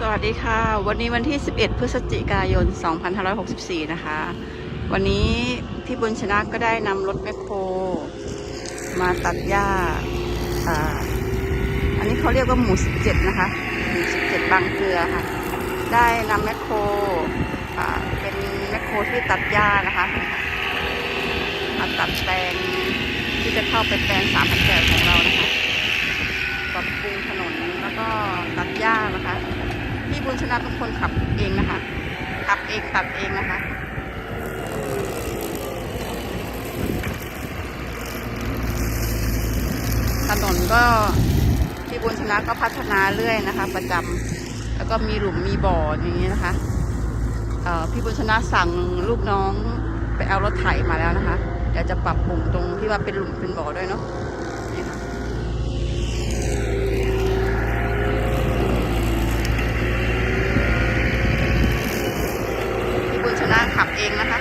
สวัสดีค่ะ วันนี้วันที่ 11 พฤศจิกายน 2564 นะคะ วันนี้พี่บุญชนะก็ได้นำรถแมคโคร มาตัดหญ้าอ่าอันนี้เขาเรียกว่าหมู่ 17 นะคะ หมู่ 17 บางเกลือค่ะ ได้นำแมคโครอ่าเป็นแมคโครที่ตัดหญ้านะคะ มาตัดแปลงที่จะเข้าไปแปลง3 0 0 8ของเรานะคะ ปรับปรุงถนนแล้วก็ตัดหญ้านะคะ พี่บุญชนะเป็นคนขับเองนะคะ ขับเองตัดเองนะคะถนนก็พี่บุญชนะก็พัฒนาเรื่อยนะคะ ประจำแล้วก็มีหลุมมีบ่ออย่างนี้นะคะเอ่อพี่บุญชนะสั่งลูกน้องไปเอารถไถมาแล้วนะคะเดี๋ยวจะปรับปรุงตรงที่ว่าเป็นหลุมเป็นบ่อด้วยเนาะ ขับเองนะคะ